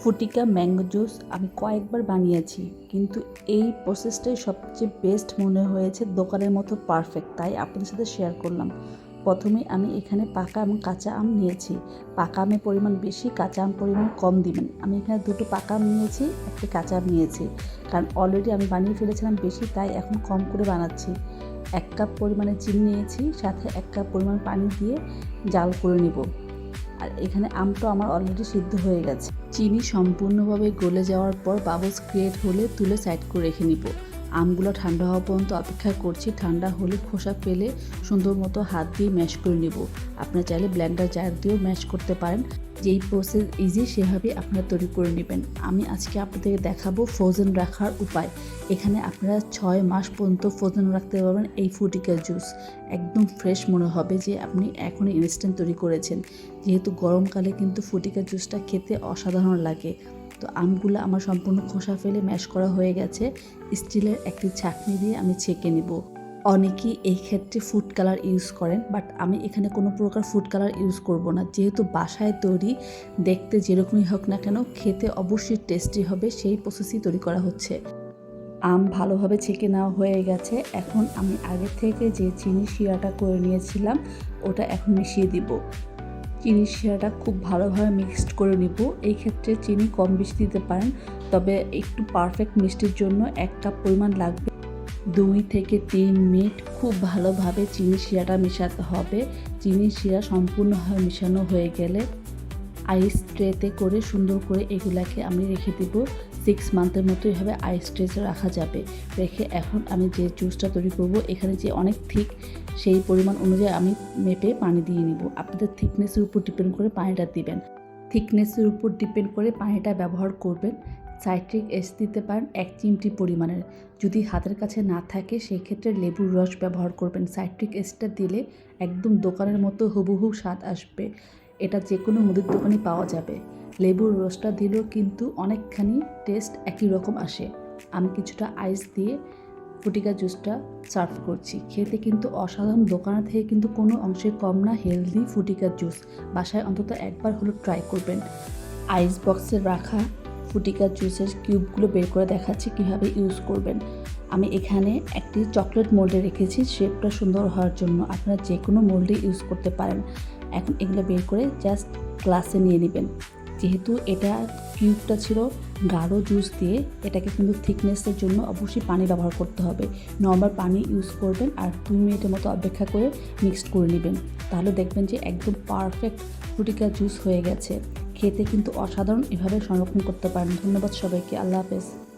ফুটিকা, mango juice আমি কয়েকবার বানিয়েছি, কিন্তু এই প্রসেসটাই সবচেয়ে বেস্ট মনে হয়েছে, দোকানের মতো পারফেক্ট তাই আপনাদের সাথে শেয়ার করলাম। প্রথমে আমি এখানে পাকা এবং কাঁচা আম নিয়েছি। পাকা আমের পরিমাণ বেশি, কাঁচা আম পরিমাণ কম দিবেন। আমি এখানে দুটো পাকা আম নিয়েছি, একটি কাঁচা আম নিয়েছি। কারণ অলরেডি আমি বানিয়ে ফেলেছিলাম বেশি, তাই এখন কম করে বানাচ্ছি। এক কাপ পরিমাণে চিনি নিয়েছি, সাথে এক কাপ পরিমাণ পানি দিয়ে জাল করে নিব। আর এখানে আমটা আমার অলরেডি সিদ্ধ হয়ে গেছে। চিনি সম্পূর্ণভাবে গলে যাওয়ার পর বাবলস ক্রিয়েট হলে তুলে সাইড করে রেখে নিব। আমগুলো ঠান্ডা হওয়া পর্যন্ত অপেক্ষা করছি। ঠান্ডা হলে খোসা পেলে সুন্দর মতো হাত দিয়ে ম্যাশ করে নিব। আপনারা চাইলে ব্লেন্ডার জার দিয়েও ম্যাশ করতে পারেন। যেই প্রসেস ইজি সেভাবে আপনারা তৈরি করে নেবেন। আমি আজকে আপনাদেরকে দেখাবো ফ্রোজেন রাখার উপায়। এখানে আপনারা ছয় মাস পর্যন্ত ফ্রোজেন রাখতে পারবেন এই ফুটিকা জুস একদম ফ্রেশ মনে হবে যে আপনি এখনই ইনস্ট্যান্ট তৈরি করেছেন। যেহেতু গরমকালে কিন্তু ফুটিকা জুসটা খেতে অসাধারণ লাগে। তো আমগুলো আমার সম্পূর্ণ খোসা ফেলে ম্যাশ করা হয়ে গেছে। স্টিলের একটি ছাঁকনি দিয়ে আমি ছেঁকে নিব। অনেকেই এই ক্ষেত্রে ফুড কালার ইউজ করেন, বাট আমি এখানে কোনো প্রকার ফুড কালার ইউজ করব না। যেহেতু বাসায় তৈরি, দেখতে যেরকমই হোক না কেন, খেতে অবশ্যই টেস্টি হবে, সেই প্রসেসই তৈরি করা হচ্ছে। আম ভালোভাবে ছেঁকে নেওয়া হয়ে গেছে। এখন আমি আগে থেকে যে চিনি শিরাটা করে নিয়েছিলাম, ওটা এখন মিশিয়ে দিব। চিনি শিরাটা খুব ভালোভাবে মিক্সড করে নিব। এই ক্ষেত্রে চিনি কম বেশি দিতে পারেন, তবে একটু পারফেক্ট মিষ্টির জন্য এক কাপ পরিমাণ লাগবে। দুই থেকে তিন মিনিট খুব ভালোভাবে চিনি শিরাটা মেশাতে হবে। চিনি শিরা সম্পূর্ণভাবে মেশানো হয়ে গেলে আইস ট্রেতে করে সুন্দর করে এগুলাকে আমি রেখে দিব। সিক্স মান্থের মতো এভাবে আইস ট্রেতে রাখা যাবে। রেখে এখন আমি যে জুসটা তৈরি করব, এখানে যে অনেক থিক সেই পরিমাণ অনুযায়ী আমি মেপে পানি দিয়ে নিব। আপনাদের থিকনেসের উপর ডিপেন্ড করে পানিটা দিবেন। থিকনেসের উপর ডিপেন্ড করে পানিটা ব্যবহার করবেন। সাইট্রিক এস দিতে পারেন এক চিমটি পরিমাণের। যদি হাতের কাছে না থাকে সেই ক্ষেত্রে লেবুর রস ব্যবহার করবেন। সাইট্রিক এসটা দিলে একদম দোকানের মতো হুবহু স্বাদ আসবে। এটা যে কোনো মুদির দোকানে পাওয়া যাবে। লেবুর রসটা দিলেও কিন্তু অনেকখানি টেস্ট একই রকম আসে। আমি কিছুটা আইস দিয়ে ফুটিকা জুসটা সার্ভ করছি। খেতে কিন্তু অসাধারণ, দোকানের থেকে কিন্তু কোনো অংশে কম না হেলদি ফুটিকা জুস বাসায় অন্তত একবার হলো ট্রাই করবেন। আইস বক্সে রাখা ফুটিকা জুসের কিউবগুলো বের করে দেখাচ্ছি কীভাবে ইউজ করবেন। আমি এখানে একটি চকলেট মোল্ডে রেখেছি, শেপটা সুন্দর হওয়ার জন্য। আপনারা যে কোনো মোল্ডে ইউজ করতে পারেন। এখন এগুলো বের করে জাস্ট গ্লাসে নিয়ে নেবেন। যেহেতু এটা কিউবটা ছিল, গাঢ় জুস দিয়ে এটাকে কিন্তু থিকনেসের জন্য অবশ্যই পানি ব্যবহার করতে হবে। নর্মাল পানি ইউজ করবেন আর দুই মিনিটের মতো অপেক্ষা করে মিক্সড করে নেবেন। তাহলে দেখবেন যে একদম পারফেক্ট ফুটিকা জুস হয়ে গেছে। খেতে কিন্তু অসাধারণ, এভাবে সংরক্ষণ করতে পারেন। ধন্যবাদ সবাইকে। আল্লাহ হাফেজ।